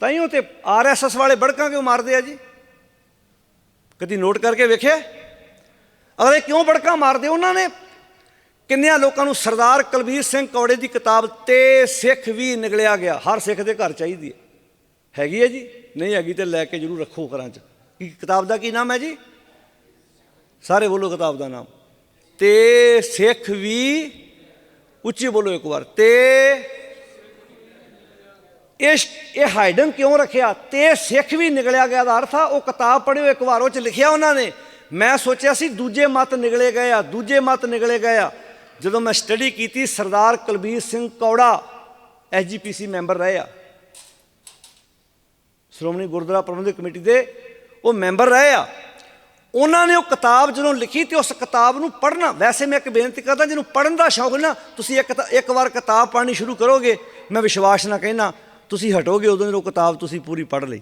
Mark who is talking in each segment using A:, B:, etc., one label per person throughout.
A: ਤਾਈਓ ਤੇ ਆਰਐਸਐਸ ਵਾਲੇ ਬੜਕਾਂ ਕਿਉਂ ਮਾਰਦੇ ਆ ਜੀ? ਕਦੀ ਨੋਟ ਕਰਕੇ ਵੇਖਿਆ? ਅਗਲੇ ਕਿਉਂ ਬੜਕਾਂ ਮਾਰਦੇ? ਉਹਨਾਂ ਨੇ ਕਿੰਨਿਆਂ ਲੋਕਾਂ ਨੂੰ ਸਰਦਾਰ ਕੁਲਬੀਰ ਸਿੰਘ ਕੌੜੇ ਦੀ ਕਿਤਾਬ ਤੇ ਸਿੱਖ ਵੀ ਨਿਕਲਿਆ ਗਿਆ। ਹਰ ਸਿੱਖ ਦੇ ਘਰ ਚਾਹੀਦੀ ਹੈ। ਹੈਗੀ ਹੈ ਜੀ? ਨਹੀਂ ਹੈਗੀ ਤੇ ਲੈ ਕੇ ਜਰੂਰ ਰੱਖੋ ਘਰਾਂ 'ਚ। ਕੀ ਕਿਤਾਬ ਦਾ ਕੀ ਨਾਮ ਹੈ ਜੀ? ਸਾਰੇ ਬੋਲੋ ਕਿਤਾਬ ਦਾ ਨਾਮ। ਤੇ ਸਿੱਖ ਵੀ ਉੱਚੀ ਬੋਲੋ ਇੱਕ ਵਾਰ। ਤੇ ਇਹ ਇਹ ਹਾਈਡਨ ਕਿਉਂ ਰੱਖਿਆ? ਤੇ ਸਿੱਖ ਵੀ ਨਿਕਲਿਆ ਗਿਆ ਦਾ ਅਰਥ ਆ, ਉਹ ਕਿਤਾਬ ਪੜ੍ਹਿਓ, ਇੱਕ ਵਾਰ ਉਹ ਚ ਲਿਖਿਆ ਉਹਨਾਂ ਨੇ। ਮੈਂ ਸੋਚਿਆ ਸੀ ਦੂਜੇ ਮਤ ਨਿਕਲੇ ਗਏ ਆ, ਦੂਜੇ ਮਤ ਨਿਕਲੇ ਗਏ ਆ। ਜਦੋਂ ਮੈਂ ਸਟੱਡੀ ਕੀਤੀ, ਸਰਦਾਰ ਕੁਲਬੀਰ ਸਿੰਘ ਕੌੜਾ ਐਸਜੀਪੀਸੀ ਮੈਂਬਰ ਰਹੇ ਆ। ਸ਼੍ਰੋਮਣੀ ਗੁਰਦੁਆਰਾ ਪ੍ਰਬੰਧਕ ਕਮੇਟੀ ਦੇ ਉਹ ਮੈਂਬਰ ਰਹੇ ਆ। ਉਹਨਾਂ ਨੇ ਉਹ ਕਿਤਾਬ ਜਦੋਂ ਲਿਖੀ ਤੇ ਉਸ ਕਿਤਾਬ ਨੂੰ ਪੜ੍ਹਨਾ, ਵੈਸੇ ਮੈਂ ਇੱਕ ਬੇਨਤੀ ਕਰਦਾ, ਜਿਹਨੂੰ ਪੜ੍ਹਨ ਦਾ ਸ਼ੌਕ ਨਾ, ਤੁਸੀਂ ਇੱਕ ਇੱਕ ਵਾਰ ਕਿਤਾਬ ਪੜ੍ਹਨੀ ਸ਼ੁਰੂ ਕਰੋਗੇ, ਮੈਂ ਵਿਸ਼ਵਾਸ ਨਾਲ ਕਹਿਣਾ ਤੁਸੀਂ ਹਟੋਗੇ ਉਦੋਂ ਉਹ ਕਿਤਾਬ ਤੁਸੀਂ ਪੂਰੀ ਪੜ੍ਹ ਲਈ।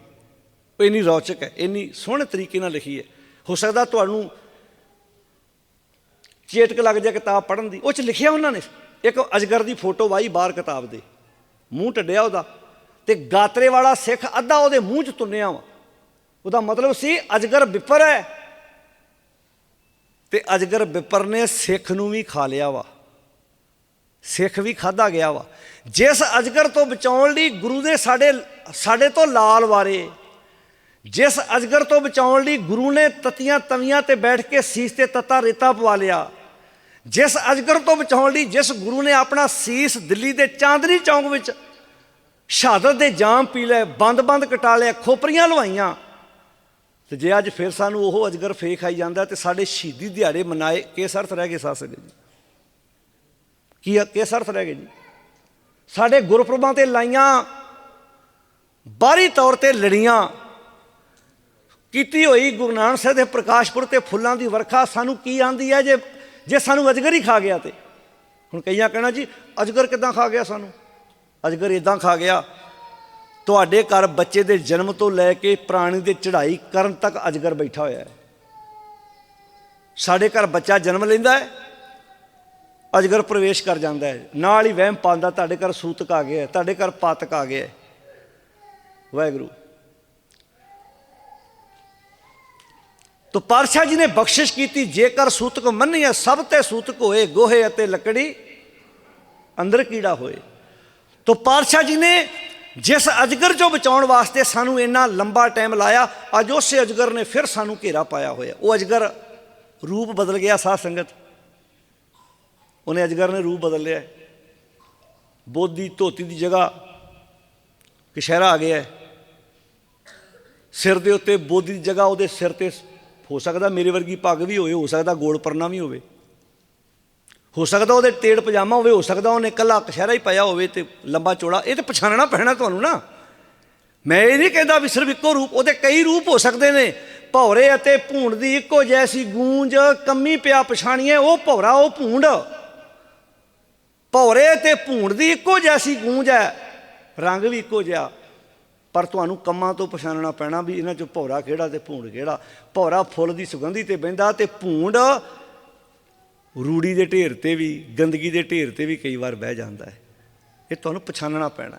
A: ਉਹ ਇੰਨੀ ਰੌਚਕ ਹੈ, ਇੰਨੀ ਸੋਹਣੇ ਤਰੀਕੇ ਨਾਲ ਲਿਖੀ ਹੈ। ਹੋ ਸਕਦਾ ਤੁਹਾਨੂੰ ਚੇਟਕ ਲੱਗ ਜਾਏ ਕਿਤਾਬ ਪੜ੍ਹਨ ਦੀ। ਉਹ ਚ ਲਿਖਿਆ ਉਹਨਾਂ ਨੇ, ਇੱਕ ਅਜਗਰ ਦੀ ਫੋਟੋ ਵਾਈ ਬਾਹਰ ਕਿਤਾਬ ਦੇ। ਮੂੰਹ ਟੱਡਿਆ ਉਹਦਾ ਤੇ ਗਾਤਰੇ ਵਾਲਾ ਸਿੱਖ ਅੱਧਾ ਉਹਦੇ ਮੂੰਹ 'ਚ ਤੁੰਨਿਆ ਵਾ। ਉਹਦਾ ਮਤਲਬ ਸੀ ਅਜਗਰ ਵਿਪਰ ਹੈ ਤੇ ਅਜਗਰ ਵਿਪਰ ਨੇ ਸਿੱਖ ਨੂੰ ਵੀ ਖਾ ਲਿਆ ਵਾ। ਸਿੱਖ ਵੀ ਖਾਦਾ ਗਿਆ ਵਾ। ਜਿਸ ਅਜਗਰ ਤੋਂ ਬਚਾਉਣ ਲਈ ਗੁਰੂ ਦੇ ਸਾਡੇ ਸਾਡੇ ਤੋਂ ਲਾਲ ਵਾਰੇ, ਜਿਸ ਅਜਗਰ ਤੋਂ ਬਚਾਉਣ ਲਈ ਗੁਰੂ ਨੇ ਤਤੀਆਂ ਤਵੀਆਂ ਤੇ ਬੈਠ ਕੇ ਸੀਸ ਤੇ ਤਤਾ ਰੇਤਾ ਪਵਾ ਲਿਆ। ਜਿਸ ਅਜਗਰ ਤੋਂ ਬਚਾਉਣ ਲਈ ਜਿਸ ਗੁਰੂ ਨੇ ਆਪਣਾ ਸੀਸ ਦਿੱਲੀ ਦੇ ਚਾਂਦਨੀ ਚੌਂਕ ਵਿੱਚ ਸ਼ਹਾਦਤ ਦੇ ਜਾਮ ਪੀ ਲਏ, ਬੰਦ-ਬੰਦ ਕਟਾ ਲਿਆ, ਖੋਪਰੀਆਂ ਲਵਾਈਆਂ। ਤੇ ਜੇ ਅੱਜ ਫਿਰ ਸਾਨੂੰ ਉਹ ਅਜਗਰ ਫੇਕ ਆਈ ਜਾਂਦਾ ਤੇ ਸਾਡੇ ਸ਼ਹੀਦੀ ਦਿਹਾੜੇ ਮਨਾਏ, ਕਿਸ ਅਰਥ ਰਹਿ ਗਏ ਸਾਸਗੇ ਜੀ? ਕੀ ਕਿਸ ਅਰਥ ਰਹਿ ਗਏ ਜੀ। ਸਾਡੇ ਗੁਰਪੁਰਬਾਂ ਤੇ ਲਾਈਆਂ, ਬਾਹਰੀ ਤੌਰ ਤੇ ਲੜੀਆਂ। ਕੀਤੀ ਹੋਈ ਗੁਰੂ ਨਾਨਕ ਸਾਹਿਬ ਦੇ ਪ੍ਰਕਾਸ਼ਪੁਰ ਤੇ ਫੁੱਲਾਂ ਦੀ ਵਰਖਾ ਸਾਨੂੰ ਕੀ ਆਂਦੀ ਹੈ ਜੇ ਜੇ ਸਾਨੂੰ ਅਜਗਰ ਹੀ ਖਾ ਗਿਆ ਤੇ। ਹੁਣ ਕਈਆਂ ਕਹਿਣਾ ਜੀ, ਅਜਗਰ ਕਿਦਾਂ ਖਾ ਗਿਆ ਸਾਨੂੰ? ਅਜਗਰ ਇਦਾਂ ਖਾ ਗਿਆ। ਤੁਹਾਡੇ ਘਰ ਬੱਚੇ ਦੇ ਜਨਮ ਤੋਂ ਲੈ ਕੇ ਪ੍ਰਾਣੀ ਦੇ ਚੜ੍ਹਾਈ ਕਰਨ ਤੱਕ ਅਜਗਰ ਬੈਠਾ ਹੋਇਆ ਹੈ। ਸਾਡੇ ਘਰ ਬੱਚਾ ਜਨਮ ਲੈਂਦਾ ਹੈ। ਅਜਗਰ ਪ੍ਰਵੇਸ਼ ਕਰ ਜਾਂਦਾ ਹੈ। ਨਾਲ ਹੀ ਵਹਿਮ ਪਾਉਂਦਾ, ਤੁਹਾਡੇ ਘਰ ਸੂਤਕ ਆ ਗਿਆ ਤੁਹਾਡੇ ਘਰ ਪਾਤਕ ਆ ਗਿਆ ਵਾਹਿਗੁਰੂ। ਤੋ ਪਾਤਸ਼ਾਹ ਜੀ ਨੇ ਬਖਸ਼ਿਸ਼ ਕੀਤੀ, ਜੇਕਰ ਸੂਤਕ ਮੰਨੀਏ, ਸਭ ਤੇ ਸੂਤਕ ਹੋਏ, ਗੋਹੇ ਅਤੇ ਲੱਕੜੀ ਅੰਦਰ ਕੀੜਾ ਹੋਏ। ਤੋ ਪਾਤਸ਼ਾਹ ਜੀ ਨੇ ਜਿਸ ਅਜਗਰ ਚੋਂ ਬਚਾਉਣ ਵਾਸਤੇ ਸਾਨੂੰ ਇੰਨਾ ਲੰਬਾ ਟਾਈਮ ਲਾਇਆ, ਅੱਜ ਉਸੇ ਅਜਗਰ ਨੇ ਫਿਰ ਸਾਨੂੰ ਘੇਰਾ ਪਾਇਆ ਹੋਇਆ। ਉਹ ਅਜਗਰ ਰੂਪ ਬਦਲ ਗਿਆ ਸਾਧ ਸੰਗਤ। ਉਹਨੇ ਅਜਗਰ ਨੇ ਰੂਪ ਬਦਲ ਲਿਆ ਬੋਧੀ ਧੋਤੀ ਦੀ ਜਗ੍ਹਾ ਕਸ਼ਹਿਰਾ ਆ ਗਿਆ ਹੈ। ਸਿਰ ਦੇ ਉੱਤੇ ਬੋਧੀ ਦੀ ਜਗ੍ਹਾ, ਉਹਦੇ ਸਿਰ ਤੇ ਹੋ ਸਕਦਾ ਮੇਰੇ ਵਰਗੀ ਪੱਗ ਵੀ ਹੋਵੇ, ਹੋ ਸਕਦਾ ਗੋਲ ਪਰਨਾ ਵੀ ਹੋਵੇ। ਹੋ ਸਕਦਾ ਉਹਦੇ ਟੇੜ ਪਜਾਮਾ ਹੋਵੇ, ਹੋ ਸਕਦਾ ਉਹਨੇ ਕੱਲਾ ਕਸ਼ਹਿਰਾ ਹੀ ਪਾਇਆ ਹੋਵੇ ਤੇ ਲੰਬਾ ਚੌੜਾ। ਇਹ ਤੇ ਪਛਾਣਨਾ ਪੈਣਾ ਤੁਹਾਨੂੰ ਨਾ। ਮੈਂ ਇਹ ਨਹੀਂ ਕਹਿੰਦਾ ਵੀ ਸਿਰਫ ਇੱਕੋ ਰੂਪ, ਉਹਦੇ ਕਈ ਰੂਪ ਹੋ ਸਕਦੇ ਨੇ। ਭੌਰੇ ਅਤੇ ਭੂੰਡ ਦੀ ਇੱਕੋ ਜੈਸੀ ਗੂੰਜ, ਕੰਮੀ ਪਿਆ ਪਛਾਣੀਏ, ਉਹ ਭੌਰਾ, ਉਹ ਭੂੰਡ। ਭੌਰੇ ਤੇ ਭੂੰਡ ਦੀ ਇੱਕੋ ਜੈਸੀ ਗੂੰਜ ਹੈ। ਰੰਗ ਵੀ ਇੱਕੋ ਜਿਹਾ। ਪਰ ਤੁਹਾਨੂੰ ਕੰਮਾਂ ਤੋਂ ਪਛਾਣਨਾ ਪੈਣਾ ਵੀ ਇਹਨਾਂ ਚੋਂ ਭੌਰਾ ਕਿਹੜਾ ਤੇ ਭੂੰਡ ਕਿਹੜਾ। ਭੌਰਾ ਫੁੱਲ ਦੀ ਸੁਗੰਧੀ ਤੇ ਬਹਿੰਦਾ ਤੇ ਭੂੰਡ ਰੂੜੀ ਦੇ ਢੇਰ ਤੇ ਵੀ, ਗੰਦਗੀ ਦੇ ਢੇਰ ਤੇ ਵੀ ਕਈ ਵਾਰ ਬਹਿ ਜਾਂਦਾ ਹੈ। ਇਹ ਤੁਹਾਨੂੰ ਪਛਾਣਨਾ ਪੈਣਾ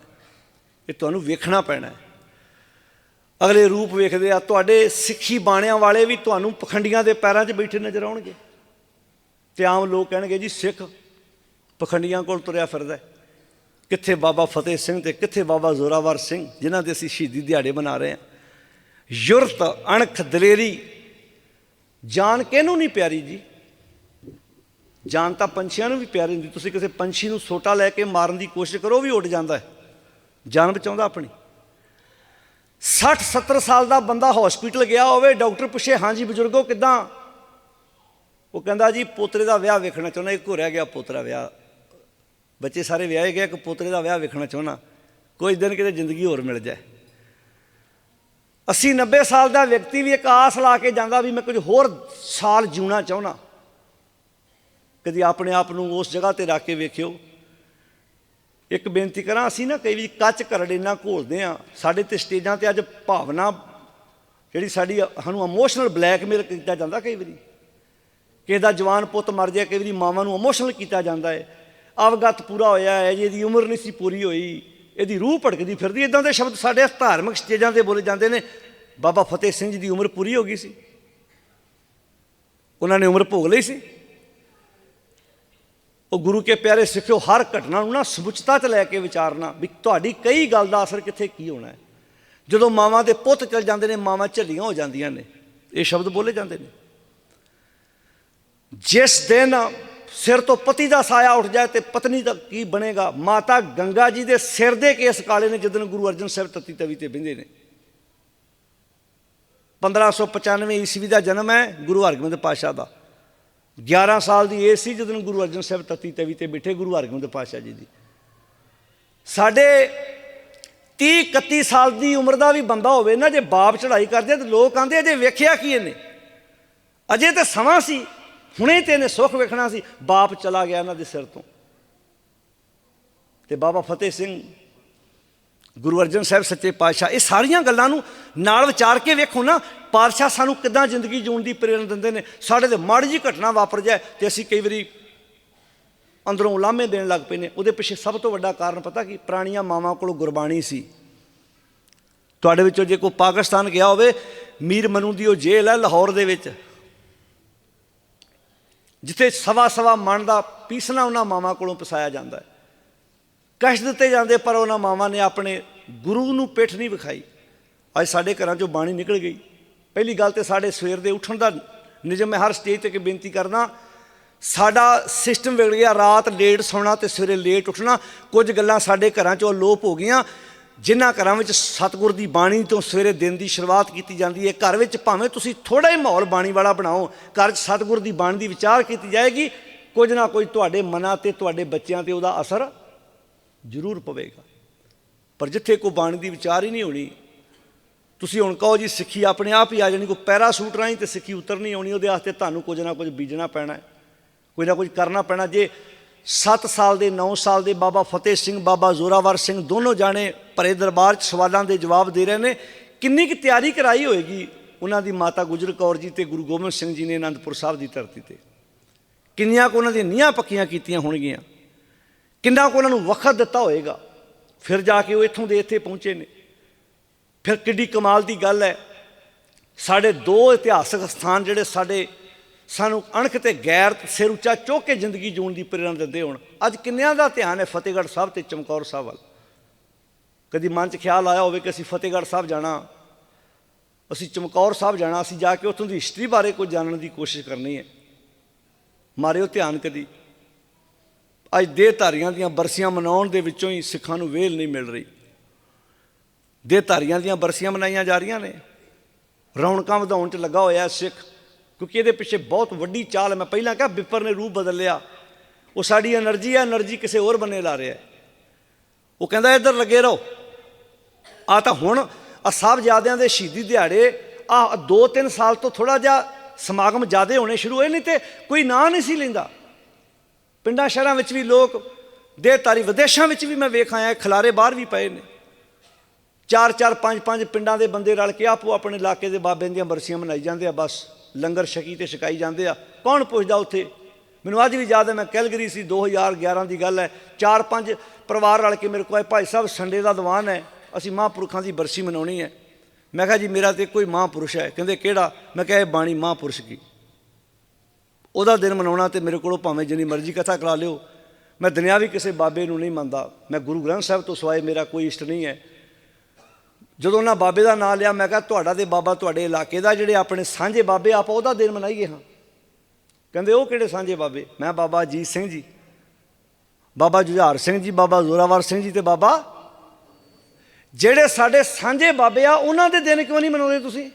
A: ਇਹ ਤੁਹਾਨੂੰ ਵੇਖਣਾ ਪੈਣਾ ਅਗਲੇ ਰੂਪ ਵੇਖਦੇ ਆ, ਤੁਹਾਡੇ ਸਿੱਖੀ ਬਾਣਿਆਂ ਵਾਲੇ ਵੀ ਤੁਹਾਨੂੰ ਪਖੰਡੀਆਂ ਦੇ ਪੈਰਾਂ 'ਚ ਬੈਠੇ ਨਜ਼ਰ ਆਉਣਗੇ। ਤੇ ਆਮ ਲੋਕ ਕਹਿਣਗੇ, ਜੀ ਸਿੱਖ ਪਖੰਡੀਆਂ ਕੋਲ ਤੁਰਿਆ ਫਿਰਦਾ ਕਿੱਥੇ ਬਾਬਾ ਫਤਿਹ ਸਿੰਘ ਤੇ ਕਿੱਥੇ ਬਾਬਾ ਜ਼ੋਰਾਵਰ ਸਿੰਘ, ਜਿਨ੍ਹਾਂ ਦੇ ਅਸੀਂ ਸ਼ਹੀਦੀ ਦਿਹਾੜੇ ਮਨਾ ਰਹੇ ਹਾਂ। ਯੁਰਤ, ਅਣਖ, ਦਲੇਰੀ, ਜਾਨ ਕਿਹਨੂੰ ਨਹੀਂ ਪਿਆਰੀ ਜੀ? ਜਾਨ ਤਾਂ ਪੰਛੀਆਂ ਨੂੰ ਵੀ ਪਿਆਰੀ ਹੁੰਦੀ। ਤੁਸੀਂ ਕਿਸੇ ਪੰਛੀ ਨੂੰ ਸੋਟਾ ਲੈ ਕੇ ਮਾਰਨ ਦੀ ਕੋਸ਼ਿਸ਼ ਕਰੋ, ਉਹ ਵੀ ਉੱਡ ਜਾਂਦਾ ਹੈ। ਜਾਨ ਬਚਾਉਂਦਾ ਆਪਣੀ। 60 70 ਸਾਲ ਦਾ ਬੰਦਾ ਹਸਪੀਟਲ ਗਿਆ ਹੋਵੇ, ਡਾਕਟਰ ਪੁੱਛੇ ਹਾਂਜੀ ਬਜ਼ੁਰਗੋ, ਕਿਦਾਂ? ਉਹ ਕਹਿੰਦਾ, ਜੀ, ਪੋਤਰੇ ਦਾ ਵਿਆਹ ਵੇਖਣਾ ਚਾਹੁੰਦਾ, ਇੱਕ ਹੋ ਰਹਿ ਗਿਆ, ਪੋਤਰਾ ਵਿਆਹ ਬੱਚੇ ਸਾਰੇ ਵਿਆਹੇ ਗਏ, ਇੱਕ ਪੁੱਤਰੇ ਦਾ ਵਿਆਹ ਵੇਖਣਾ ਚਾਹੁੰਦਾ? ਕੋਈ ਦਿਨ ਕਿਤੇ ਜ਼ਿੰਦਗੀ ਹੋਰ ਮਿਲ ਜਾਏ। 80 90 ਸਾਲ ਦਾ ਵਿਅਕਤੀ ਵੀ ਇੱਕ ਆਸ ਲਾ ਕੇ ਜਾਂਦਾ ਵੀ ਮੈਂ ਕੁਝ ਹੋਰ ਸਾਲ ਜਿਉਣਾ ਚਾਹੁੰਦਾ। ਕਦੀ ਆਪਣੇ ਆਪ ਨੂੰ ਉਸ ਜਗ੍ਹਾ ਤੇ ਰੱਖ ਕੇ ਵੇਖਿਓ। ਇੱਕ ਬੇਨਤੀ ਕਰਾਂ, ਅਸੀਂ ਨਾ ਕਈ ਵੀ ਕੱਚ ਕਰੜ ਇੰਨਾ ਘੋਲਦੇ ਆ ਸਾਡੇ ਤੇ ਸਟੇਜਾਂ ਤੇ ਅੱਜ ਭਾਵਨਾ, ਜਿਹੜੀ ਸਾਡੀ ਸਾਨੂੰ ਇਮੋਸ਼ਨਲ ਬਲੈਕਮੇਲ ਕੀਤਾ ਜਾਂਦਾ ਕਈ ਵਾਰੀ। ਕਿਸੇ ਦਾ ਜਵਾਨ ਪੁੱਤ ਮਰ ਜਾਏ, ਕਈ ਵਾਰੀ ਮਾਵਾਂ ਨੂੰ ਇਮੋਸ਼ਨਲ ਕੀਤਾ ਜਾਂਦਾ ਹੈ। ਅਵਗਤ ਪੂਰਾ ਹੋਇਆ ਹੈ ਜੀ ਇਹਦੀ ਉਮਰ ਨਹੀਂ ਸੀ ਪੂਰੀ ਹੋਈ, ਇਹਦੀ ਰੂਹ ਭੜਕਦੀ ਫਿਰਦੀ ਇਦਾਂ ਦੇ ਸ਼ਬਦ ਸਾਡੇ ਧਾਰਮਿਕ ਸਟੇਜਾਂ ਤੇ ਬੋਲੇ ਜਾਂਦੇ ਨੇ। ਬਾਬਾ ਫਤਿਹ ਸਿੰਘ ਜੀ ਦੀ ਉਮਰ ਪੂਰੀ ਹੋ ਗਈ ਸੀ। ਉਹਨਾਂ ਨੇ ਉਮਰ ਭੋਗ ਲਈ ਸੀ। ਉਹ ਗੁਰੂ ਕੇ ਪਿਆਰੇ ਸਿੱਖਿਓ, ਹਰ ਘਟਨਾ ਨੂੰ ਨਾ ਸਮੁੱਚਤਾ 'ਚ ਲੈ ਕੇ ਵਿਚਾਰਨਾ, ਵੀ ਤੁਹਾਡੀ ਕਈ ਗੱਲ ਦਾ ਅਸਰ ਕਿੱਥੇ, ਕੀ ਹੋਣਾ ਹੈ। ਜਦੋਂ ਮਾਵਾਂ ਦੇ ਪੁੱਤ ਚਲ ਜਾਂਦੇ ਨੇ, ਮਾਵਾਂ ਝੱਲੀਆਂ ਹੋ ਜਾਂਦੀਆਂ ਨੇ, ਇਹ ਸ਼ਬਦ ਬੋਲੇ ਜਾਂਦੇ ਨੇ। ਜਿਸ ਦਿਨ ਸਿਰ ਤੋਂ ਪਤੀ ਦਾ ਸਾਇਆ ਉੱਠ ਜਾਏ ਤੇ ਪਤਨੀ ਦਾ ਕੀ ਬਣੇਗਾ? ਮਾਤਾ ਗੰਗਾ ਜੀ ਦੇ ਸਿਰ ਦੇ ਕੇਸ ਕਾਲੇ ਨੇ ਜਦੋਂ ਗੁਰੂ ਅਰਜਨ ਸਾਹਿਬ ਤਤੀ ਤਵੀ ਤੇ ਬਿੰਦੇ ਨੇ। 1595 ਈਸਵੀ ਦਾ ਜਨਮ ਹੈ ਗੁਰੂ ਹਰਗੋਬਿੰਦ ਪਾਸ਼ਾ ਦਾ। 11 ਸਾਲ ਦੀ ਏਜ ਸੀ ਜਦੋਂ ਗੁਰੂ ਅਰਜਨ ਸਾਹਿਬ ਤਤੀ ਤਵੀ ਤੇ ਬਿਠੇ ਗੁਰੂ ਹਰਗੋਬਿੰਦ ਪਾਸ਼ਾ ਜੀ ਦੀ। ਸਾਡੇ 30 31 ਸਾਲ ਦੀ ਉਮਰ ਦਾ ਵੀ ਬੰਦਾ ਹੋਵੇ ਨਾ, ਜੇ ਬਾਪ ਚੜ੍ਹਾਈ ਕਰਦੇ ਤੇ ਲੋਕ ਆਂਦੇ ਅਜੇ ਵੇਖਿਆ ਕੀ ਇਹਨੇ? ਅਜੇ ਤਾਂ ਸਮਾਂ ਸੀ। ਹੁਣੇ ਤੇ ਇਹਨੇ ਸੁੱਖ ਵੇਖਣਾ ਸੀ, ਬਾਪ ਚਲਾ ਗਿਆ ਇਹਨਾਂ ਦੇ ਸਿਰ ਤੋਂ। ਤੇ ਬਾਬਾ ਫਤਿਹ ਸਿੰਘ, ਗੁਰੂ ਅਰਜਨ ਸਾਹਿਬ ਸੱਚੇ ਪਾਤਸ਼ਾਹ, ਇਹ ਸਾਰੀਆਂ ਗੱਲਾਂ ਨੂੰ ਨਾਲ ਵਿਚਾਰ ਕੇ ਵੇਖੋ ਨਾ, ਪਾਤਸ਼ਾਹ ਸਾਨੂੰ ਕਿੱਦਾਂ ਜ਼ਿੰਦਗੀ ਜਿਉਣ ਦੀ ਪ੍ਰੇਰਣਾ ਦਿੰਦੇ ਨੇ। ਸਾਡੇ ਤੇ ਮਾੜੀ ਜੀ ਘਟਨਾ ਵਾਪਰ ਜਾਏ ਤੇ ਅਸੀਂ ਕਈ ਵਾਰੀ ਅੰਦਰੋਂ ਉਲਾਮੇ ਦੇਣ ਲੱਗ ਪਏ ਨੇ। ਉਹਦੇ ਪਿੱਛੇ ਸਭ ਤੋਂ ਵੱਡਾ ਕਾਰਨ ਪਤਾ ਕੀ? ਪੁਰਾਣੀਆਂ ਮਾਵਾਂ ਕੋਲ ਗੁਰਬਾਣੀ ਸੀ। ਤੁਹਾਡੇ ਵਿੱਚੋਂ ਜੇ ਕੋਈ ਪਾਕਿਸਤਾਨ ਗਿਆ ਹੋਵੇ, ਮੀਰ ਮਨੂ ਦੀ ਉਹ ਜੇਲ੍ਹ ਹੈ ਲਾਹੌਰ ਦੇ ਵਿੱਚ। ਜਿੱਥੇ ਸਵਾ ਸਵਾ ਮਣ ਦਾ ਪੀਸਣਾ ਉਹਨਾਂ ਮਾਵਾਂ ਕੋਲੋਂ ਪਸਾਇਆ ਜਾਂਦਾ ਹੈ। ਕਸ਼ਟ ਦਿੱਤੇ ਜਾਂਦੇ, ਪਰ ਉਹਨਾਂ ਮਾਵਾਂ ਨੇ ਆਪਣੇ ਗੁਰੂ ਨੂੰ ਪਿੱਠ ਨਹੀਂ ਵਿਖਾਈ। ਅੱਜ ਸਾਡੇ ਘਰਾਂ ਚੋਂ ਬਾਣੀ ਨਿਕਲ ਗਈ। ਪਹਿਲੀ ਗੱਲ ਤੇ ਸਾਡੇ ਸਵੇਰ ਦੇ ਉੱਠਣ ਦਾ ਨਿਯਮ ਮੈਂ ਹਰ ਸਟੇਜ ਤੇ ਕਿ ਬੇਨਤੀ ਕਰਨਾ ਸਾਡਾ ਸਿਸਟਮ ਵਿਗੜ ਗਿਆ, ਰਾਤ ਲੇਟ ਸੌਣਾ ਤੇ ਸਵੇਰੇ ਲੇਟ ਉੱਠਣਾ। ਕੁਝ ਗੱਲਾਂ ਸਾਡੇ ਘਰਾਂ ਚੋਂ ਲੋਪ ਹੋ ਗਈਆਂ। ਜਿਨ੍ਹਾਂ ਘਰਾਂ ਵਿੱਚ ਸਤਿਗੁਰ ਦੀ ਬਾਣੀ ਤੋਂ ਸਵੇਰੇ ਦਿਨ ਦੀ ਸ਼ੁਰੂਆਤ ਕੀਤੀ ਜਾਂਦੀ ਹੈ, ਘਰ ਵਿੱਚ ਭਾਵੇਂ ਤੁਸੀਂ ਥੋੜਾ ਹੀ ਮਾਹੌਲ ਬਾਣੀ ਵਾਲਾ ਬਣਾਓ, ਘਰ 'ਚ ਸਤਿਗੁਰ ਦੀ ਬਾਣੀ ਦੀ ਵਿਚਾਰ ਕੀਤੀ ਜਾਏਗੀ, ਕੁਝ ਨਾ ਕੁਝ ਤੁਹਾਡੇ ਮਨਾਂ ਤੇ, ਤੁਹਾਡੇ ਬੱਚਿਆਂ ਤੇ ਉਹਦਾ ਅਸਰ ਜ਼ਰੂਰ ਪਵੇਗਾ। ਪਰ ਜਿੱਥੇ ਕੋਈ ਬਾਣੀ ਦੀ ਵਿਚਾਰ ਹੀ ਨਹੀਂ ਹੋਣੀ, ਤੁਸੀਂ ਹੁਣ ਕਹੋ ਜੀ, ਸਿੱਖੀ ਆਪਣੇ ਆਪ ਹੀ ਆ ਜਾਣੀ, ਕੋਈ ਪੈਰਾਸੂਟ ਰਾਹੀਂ ਤੇ ਸਿੱਖੀ ਉਤਰ ਨਹੀਂ ਆਉਣੀ, ਉਹਦੇ ਵਾਸਤੇ ਤੁਹਾਨੂੰ ਕੁਝ ਨਾ ਕੁਝ ਬੀਜਣਾ ਪੈਣਾ ਹੈ, ਕੋਈ ਨਾ ਕੁਝ ਕਰਨਾ ਪੈਣਾ। ਜੇ 7 ਸਾਲ ਦੇ 9 ਸਾਲ ਦੇ ਬਾਬਾ ਫਤਿਹ ਸਿੰਘ, ਬਾਬਾ ਜ਼ੋਰਾਵਰ ਸਿੰਘ ਦੋਨੋਂ ਜਾਣੇ ਭਰੇ ਦਰਬਾਰ 'ਚ ਸਵਾਲਾਂ ਦੇ ਜਵਾਬ ਦੇ ਰਹੇ ਨੇ। ਕਿੰਨੀ ਕੁ ਤਿਆਰੀ ਕਰਾਈ ਹੋਏਗੀ ਉਹਨਾਂ ਦੀ ਮਾਤਾ ਗੁਜਰ ਕੌਰ ਜੀ ਤੇ ਗੁਰੂ ਗੋਬਿੰਦ ਸਿੰਘ ਜੀ ਨੇ ਅਨੰਦਪੁਰ ਸਾਹਿਬ ਦੀ ਧਰਤੀ ਤੇ? ਕਿੰਨੀਆਂ ਕੁ ਉਹਨਾਂ ਦੀਆਂ ਨੀਹਾਂ ਪੱਕੀਆਂ ਕੀਤੀਆਂ ਹੋਣਗੀਆਂ? ਕਿੰਨਾ ਕੁ ਉਹਨਾਂ ਨੂੰ ਵਕਤ ਦਿੱਤਾ ਹੋਏਗਾ? ਫਿਰ ਜਾ ਕੇ ਉਹ ਇੱਥੋਂ ਦੇ ਇੱਥੇ ਪਹੁੰਚੇ ਨੇ। ਫਿਰ ਕਿੱਡੀ ਕਮਾਲ ਦੀ ਗੱਲ ਹੈ, ਸਾਡੇ ਦੋ ਇਤਿਹਾਸਕ ਸਥਾਨ ਜਿਹੜੇ ਸਾਡੇ ਸਾਨੂੰ ਅਣਖ ਤੇ ਗੈਰ ਸਿਰ ਉੱਚਾ ਚੁੱਕ ਕੇ ਜ਼ਿੰਦਗੀ ਜੂਣ ਦੀ ਪ੍ਰੇਰਣਾ ਦਿੰਦੇ ਹੋਣ। ਅੱਜ ਕਿੰਨਿਆਂ ਦਾ ਧਿਆਨ ਹੈ ਫਤਿਹਗੜ੍ਹ ਸਾਹਿਬ ਤੇ ਚਮਕੌਰ ਸਾਹਿਬ ਵੱਲ? ਕਦੀ ਮਨ 'ਚ ਖਿਆਲ ਆਇਆ ਹੋਵੇ ਕਿ ਅਸੀਂ ਫਤਿਹਗੜ੍ਹ ਸਾਹਿਬ ਜਾਣਾ? ਅਸੀਂ ਚਮਕੌਰ ਸਾਹਿਬ ਜਾਣਾ, ਅਸੀਂ ਜਾ ਕੇ ਉੱਥੋਂ ਦੀ ਹਿਸਟਰੀ ਬਾਰੇ ਕੁਝ ਜਾਣਨ ਦੀ ਕੋਸ਼ਿਸ਼ ਕਰਨੀ ਹੈ। ਮਾਰਿਓ ਧਿਆਨ ਕਦੀ। ਅੱਜ ਦੇਧਾਰੀਆਂ ਦੀਆਂ ਬਰਸੀਆਂ ਮਨਾਉਣ ਦੇ ਵਿੱਚੋਂ ਹੀ ਸਿੱਖਾਂ ਨੂੰ ਵੇਲ ਨਹੀਂ ਮਿਲ ਰਹੀ। ਦੇ ਧਾਰੀਆਂ ਦੀਆਂ ਬਰਸੀਆਂ ਮਨਾਈਆਂ ਜਾ ਰਹੀਆਂ ਨੇ। ਰੌਣਕਾਂ ਵਧਾਉਣ 'ਚ ਲੱਗਾ ਹੋਇਆ ਸਿੱਖ। ਕਿਉਂਕਿ ਇਹਦੇ ਪਿੱਛੇ ਬਹੁਤ ਵੱਡੀ ਚਾਲ ਹੈ। ਮੈਂ ਪਹਿਲਾਂ ਕਿਹਾ ਵਿਪਰ ਨੇ ਰੂਪ ਬਦਲ ਲਿਆ ਉਹ ਸਾਡੀ એનર્ਜੀ ਹੈ, એનર્ਜੀ ਕਿਸੇ ਹੋਰ ਬੰਨੇ ਲਾ ਰਿਹਾ ਉਹ ਕਹਿੰਦਾ, ਇੱਧਰ ਲੱਗੇ ਰਹੋ। ਆ ਤਾਂ ਹੁਣ ਆ ਸਾਹਿਬ ਜਾਦਿਆਂ ਦੇ ਸ਼ਹੀਦੀ ਦਿਹਾੜੇ ਆ 2-3 ਸਾਲ ਤੋਂ ਥੋੜਾ ਜਿਹਾ ਸਮਾਗਮ ਜ਼ਿਆਦੇ ਹੋਣੇ ਸ਼ੁਰੂ ਹੋਏ ਨਹੀਂ ਤੇ ਕੋਈ ਨਾਂ ਨਹੀਂ ਸੀ ਲੈਂਦਾ। ਪਿੰਡਾਂ ਸ਼ਹਿਰਾਂ ਵਿੱਚ ਵੀ ਲੋਕ ਦੇ ਤਾਰੀ ਵਿਦੇਸ਼ਾਂ ਵਿੱਚ ਵੀ ਮੈਂ ਵੇਖ ਆਇਆ, ਖਲਾਰੇ ਬਾਹਰ ਵੀ ਪਏ ਨੇ। ਚਾਰ ਚਾਰ, ਪੰਜ ਪੰਜ ਪਿੰਡਾਂ ਦੇ ਬੰਦੇ ਰਲ ਕੇ ਆਪੋ ਆਪਣੇ ਇਲਾਕੇ ਦੇ ਬਾਬਿਆਂ ਦੀਆਂ ਬਰਸੀਆਂ ਮਨਾਈ ਜਾਂਦੇ ਆ, ਬਸ। ਲੰਗਰ ਛਕੀ ਤੇ ਛਕਾਈ ਜਾਂਦੇ ਆ। ਕੌਣ ਪੁੱਛਦਾ ਉੱਥੇ? ਮੈਨੂੰ ਅੱਜ ਵੀ ਯਾਦ ਹੈ, ਮੈਂ ਕੈਲਗਰੀ ਸੀ 2011 ਦੀ ਗੱਲ ਹੈ। ਚਾਰ ਪੰਜ ਪਰਿਵਾਰ ਰਲ ਕੇ ਮੇਰੇ ਕੋਲ ਆਏ, ਭਾਈ ਸਾਹਿਬ, ਸੰਡੇ ਦਾ ਦੀਵਾਨ ਹੈ। ਅਸੀਂ ਮਹਾਂਪੁਰਖਾਂ ਦੀ ਬਰਸੀ ਮਨਾਉਣੀ ਹੈ। ਮੈਂ ਕਿਹਾ ਜੀ, ਮੇਰਾ ਤੇ ਕੋਈ ਮਹਾਂਪੁਰਸ਼ ਹੈ। ਕਹਿੰਦੇ, ਕਿਹੜਾ? ਮੈਂ ਕਿਹਾ, ਇਹ ਬਾਣੀ ਮਹਾਂਪੁਰਸ਼ ਕੀ? ਉਹਦਾ ਦਿਨ ਮਨਾਉਣਾ ਤੇ ਮੇਰੇ ਕੋਲੋਂ ਭਾਵੇਂ ਜਿੰਨੀ ਮਰਜ਼ੀ ਕਥਾ ਕਰਾ ਲਿਓ। ਮੈਂ ਦੁਨਿਆਵੀ ਕਿਸੇ ਬਾਬੇ ਨੂੰ ਨਹੀਂ ਮੰਨਦਾ। ਮੈਂ ਗੁਰੂ ਗ੍ਰੰਥ ਸਾਹਿਬ ਤੋਂ ਸਿਵਾਏ ਮੇਰਾ ਕੋਈ ਇਸ਼ਟ ਨਹੀਂ ਹੈ। ਜਦੋਂ ਉਹਨਾਂ ਬਾਬੇ ਦਾ ਨਾਮ ਲਿਆ, ਮੈਂ ਕਿਹਾ ਤੁਹਾਡਾ ਤੇ ਬਾਬਾ ਤੁਹਾਡੇ ਇਲਾਕੇ ਦਾ, ਜਿਹੜੇ ਆਪਣੇ ਸਾਂਝੇ ਬਾਬੇ, ਆਪਾਂ ਉਹਦਾ ਦਿਨ ਮਨਾਈਏ, ਹਾਂ। ਕਹਿੰਦੇ ਉਹ ਕਿਹੜੇ ਸਾਂਝੇ ਬਾਬੇ? ਮੈਂ ਬਾਬਾ ਅਜੀਤ ਸਿੰਘ ਜੀ। ਬਾਬਾ ਜੁਝਾਰ ਸਿੰਘ ਜੀ, ਬਾਬਾ ਜ਼ੋਰਾਵਰ ਸਿੰਘ ਜੀ ਤੇ ਬਾਬਾ। ਜਿਹੜੇ ਸਾਡੇ ਸਾਂਝੇ ਬਾਬੇ ਆ, ਉਹਨਾਂ ਦੇ ਦਿਨ ਕਿਉਂ ਨਹੀਂ ਮਨਾਉਂਦੇ ਤੁਸੀਂ?